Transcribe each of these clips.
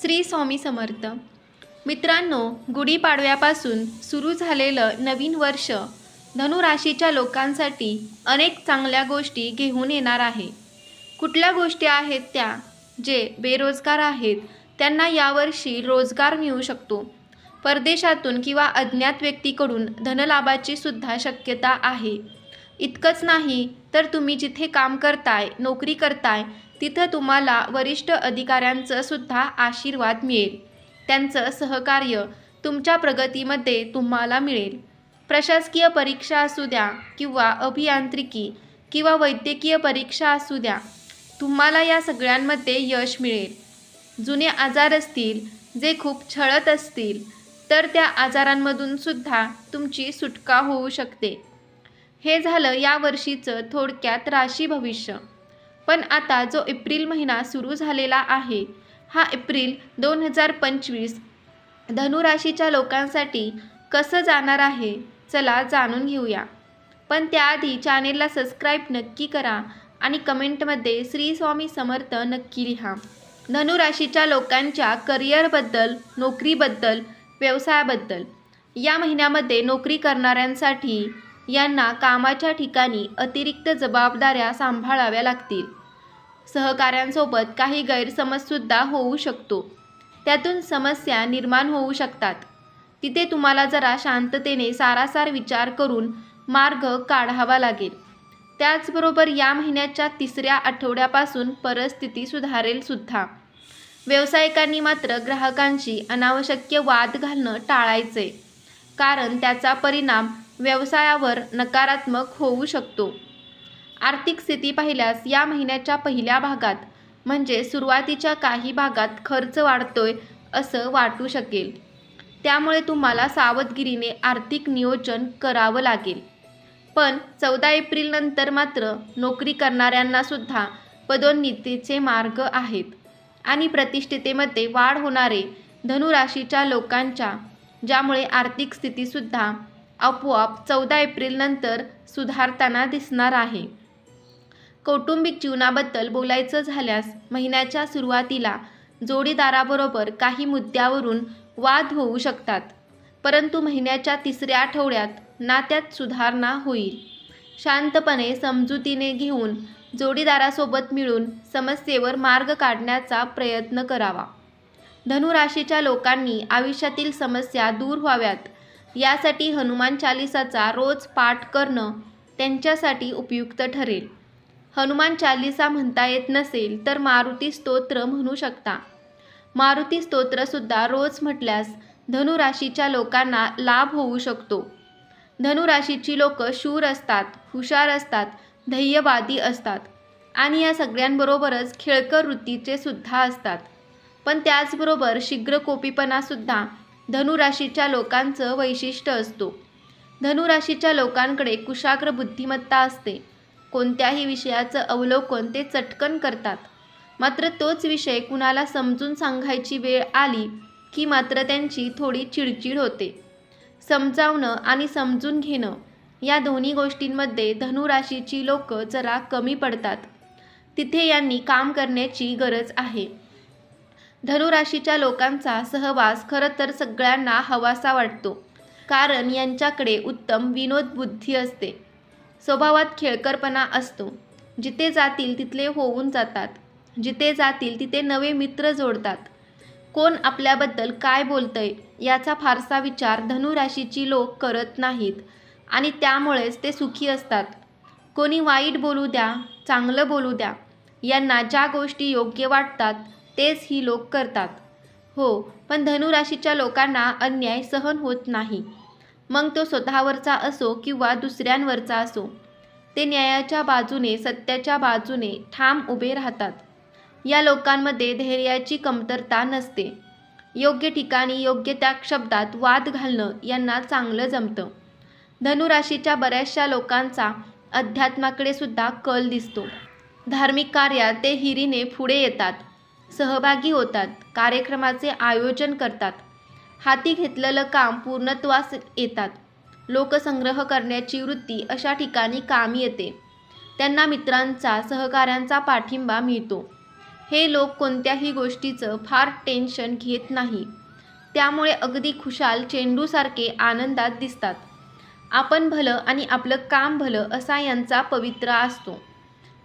श्री स्वामी समर्थ. मित्रांनो गुढीपाडव्यापासून सुरू झालेलं नवीन वर्ष धनुराशीच्या लोकांसाठी अनेक चांगल्या गोष्टी घेऊन येणार आहे. कुठल्या गोष्टी आहेत त्या जे बेरोजगार आहेत त्यांना यावर्षी रोजगार मिळू शकतो. परदेशातून किंवा अज्ञात व्यक्तीकडून धनलाभाची सुद्धा शक्यता आहे. इतकंच नाही तर तुम्ही जिथे काम करताय नोकरी करताय तिथं तुम्हाला वरिष्ठ अधिकाऱ्यांचं सुद्धा आशीर्वाद मिळेल. त्यांचं सहकार्य तुमच्या प्रगतीमध्ये तुम्हाला मिळेल. प्रशासकीय परीक्षा असू द्या किंवा अभियांत्रिकी किंवा वैद्यकीय परीक्षा असू द्या तुम्हाला या सगळ्यांमध्ये यश मिळेल. जुने आजार असतील जे खूप छळत असतील तर त्या आजारांमधूनसुद्धा तुमची सुटका होऊ शकते. हे झालं या वर्षीचं थोडक्यात राशी भविष्य. पण आता जो एप्रिल महिना सुरू झालेला आहे हा एप्रिल दोन हजार पंचवीस धनुराशीच्या लोकांसाठी कसं जाणार आहे चला जाणून घेऊया. पण त्याआधी चॅनेलला सबस्क्राईब नक्की करा आणि कमेंटमध्ये श्री स्वामी समर्थ नक्की लिहा. धनुराशीच्या लोकांच्या करिअरबद्दल नोकरीबद्दल व्यवसायाबद्दल या महिन्यामध्ये नोकरी करणाऱ्यांसाठी यांना कामाच्या ठिकाणी अतिरिक्त जबाबदाऱ्या सांभाळाव्या लागतील. सहकाऱ्यांसोबत काही गैरसमजसुद्धा होऊ शकतो. त्यातून समस्या निर्माण होऊ शकतात. तिथे तुम्हाला जरा शांततेने सारासार विचार करून मार्ग काढावा लागेल. त्याचबरोबर या महिन्याच्या तिसऱ्या आठवड्यापासून परिस्थिती सुधारेल सुद्धा. व्यावसायिकांनी मात्र ग्राहकांशी अनावश्यक वाद घालणं टाळायचे कारण त्याचा परिणाम व्यवसायावर नकारात्मक होऊ शकतो. आर्थिक स्थिती पाहिल्यास या महिन्याच्या पहिल्या भागात म्हणजे सुरुवातीच्या काही भागात खर्च वाढतोय असं वाटू शकेल. त्यामुळे तुम्हाला सावधगिरीने आर्थिक नियोजन करावं लागेल. पण चौदा एप्रिलनंतर मात्र नोकरी करणाऱ्यांना सुद्धा पदोन्नतीचे मार्ग आहेत आणि प्रतिष्ठितेमध्ये वाढ होणारे धनुराशीच्या लोकांच्या ज्यामुळे आर्थिक स्थितीसुद्धा आपोआप चौदा एप्रिलनंतर सुधारताना दिसणार आहे. कौटुंबिक जीवनाबद्दल बोलायचं झाल्यास महिन्याच्या सुरुवातीला जोडीदाराबरोबर काही मुद्द्यावरून वाद होऊ शकतात परंतु महिन्याच्या तिसऱ्या आठवड्यात नात्यात सुधारणा होईल. शांतपणे समजुतीने घेऊन जोडीदारासोबत मिळून समस्येवर मार्ग काढण्याचा प्रयत्न करावा. धनुराशीच्या लोकांनी आयुष्यातील समस्या दूर व्हाव्यात यासाठी हनुमान चालिसाचा रोज पाठ करणं त्यांच्यासाठी उपयुक्त ठरेल. हनुमान चालिसा म्हणता येत नसेल तर मारुती स्तोत्र म्हणू शकता. मारुती स्तोत्रसुद्धा रोज म्हटल्यास धनुराशीच्या लोकांना लाभ होऊ शकतो. धनुराशीची लोक शूर असतात हुशार असतात ध्येयवादी असतात आणि या सगळ्यांबरोबरच खेळकर वृत्तीचे सुद्धा असतात. पण त्याचबरोबर शीघ्रकोपीपणासुद्धा धनुराशीच्या लोकांचं वैशिष्ट्य असतो. धनुराशीच्या लोकांकडे कुशाग्र बुद्धिमत्ता असते. कोणत्याही विषयाचं अवलोकन ते चटकन करतात. मात्र तोच विषय कुणाला समजून सांगायची वेळ आली की मात्र त्यांची थोडी चिडचिड होते. समजावणं आणि समजून घेणं या दोन्ही गोष्टींमध्ये धनुराशीची लोक जरा कमी पडतात. तिथे यांनी काम करण्याची गरज आहे. धनुराशीच्या लोकांचा सहवास खरं तर सगळ्यांना हवासा वाटतो. कारण यांच्याकडे उत्तम विनोद बुद्धी असते. स्वभावात खेळकरपणा असतो. जिथे जातील तिथले होऊन जातात. जिथे जातील तिथे नवे मित्र जोडतात. कोण आपल्याबद्दल काय बोलतंय याचा फारसा विचार धनुराशीची लोक करत नाहीत. आणि त्यामुळेच ते सुखी असतात. कोणी वाईट बोलू द्या चांगलं बोलू द्या यांना ज्या गोष्टी योग्य वाटतात तेच ही लोक करतात. हो पण धनुराशीच्या लोकांना अन्याय सहन होत नाही. मग तो स्वतःवरचा असो किंवा दुसऱ्यांवरचा असो ते न्यायाच्या बाजूने सत्याच्या बाजूने ठाम उभे राहतात. या लोकांमध्ये धैर्याची कमतरता नसते. योग्य ठिकाणी योग्य त्या शब्दात वाद घालणं यांना चांगलं जमतं. धनुराशीच्या बऱ्याचशा लोकांचा अध्यात्माकडे सुद्धा कल दिसतो. धार्मिक कार्यात ते हिरीने पुढे येतात. सहभागी होतात कार्यक्रमाचे आयोजन करतात. हाती घेतलेलं काम पूर्णत्वास येतात. लोकसंग्रह करण्याची वृत्ती अशा ठिकाणी कामी येते. त्यांना मित्रांचा सहकाऱ्यांचा पाठिंबा मिळतो. हे लोक कोणत्याही गोष्टीचं फार टेन्शन घेत नाही. त्यामुळे अगदी खुशाल चेंडूसारखे आनंदात दिसतात. आपण भलं आणि आपलं काम भलं असा यांचा पवित्रा असतो.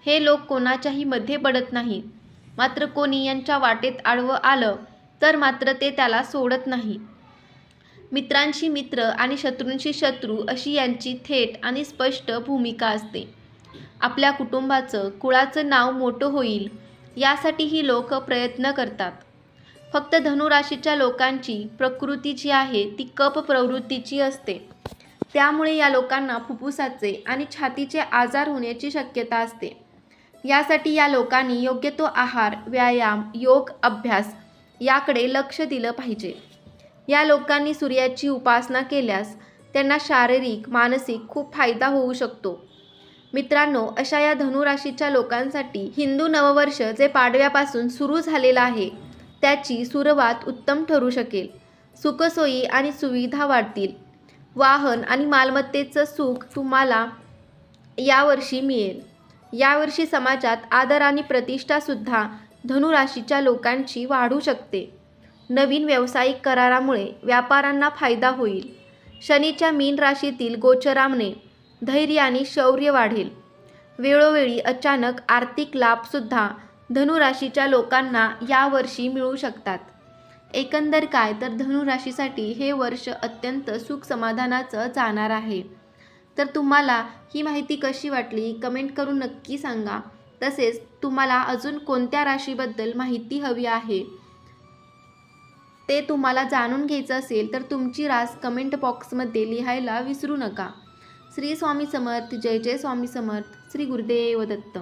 हे लोक कोणाच्याही मध्ये पडत नाहीत. मात्र कोणी यांच्या वाटेत आडवं आलं तर मात्र ते त्याला सोडत नाही. मित्रांशी मित्र आणि शत्रूंशी शत्रू अशी यांची थेट आणि स्पष्ट भूमिका असते. आपल्या कुटुंबाचं कुळाचं नाव मोठं होईल यासाठी ही लोक प्रयत्न करतात. फक्त धनुराशीच्या लोकांची प्रकृती जी आहे ती कप प्रवृत्तीची असते. त्यामुळे या लोकांना फुफ्फुसाचे आणि छातीचे आजार होण्याची शक्यता असते. यासाठी या लोकांनी योग्य तो आहार व्यायाम योग अभ्यास याकडे लक्ष दिलं पाहिजे. या लोकांनी सूर्याची उपासना केल्यास त्यांना शारीरिक मानसिक खूप फायदा होऊ शकतो. मित्रांनो अशा या धनुराशीच्या लोकांसाठी हिंदू नववर्ष जे पाडव्यापासून सुरू झालेलं आहे त्याची सुरुवात उत्तम ठरू शकेल. सुखसोयी आणि सुविधा वाढतील. वाहन आणि मालमत्तेचं सुख तुम्हाला यावर्षी मिळेल. यावर्षी समाजात आदर आणि प्रतिष्ठासुद्धा धनुराशीच्या लोकांची वाढू शकते. नवीन व्यावसायिक करारामुळे व्यापाऱ्यांना फायदा होईल. शनीच्या मीन राशीतील गोचरामने धैर्य आणि शौर्य वाढेल. वेळोवेळी अचानक आर्थिक लाभसुद्धा धनुराशीच्या लोकांना यावर्षी मिळू शकतात. एकंदर काय? तर धनुराशीसाठी हे वर्ष अत्यंत सुख समाधानाचं जाणार आहे. तर तुम्हाला ही माहिती कशी वाटली कमेंट करून नक्की सांगा. तसेच तुम्हाला अजून कोणत्या राशीबद्दल माहिती हवी आहे ते तुम्हाला जाणून घ्यायचं असेल तर तुमची रास कमेंट बॉक्समध्ये लिहायला विसरू नका. श्री स्वामी समर्थ जय जय स्वामी समर्थ श्री गुरुदेव दत्त.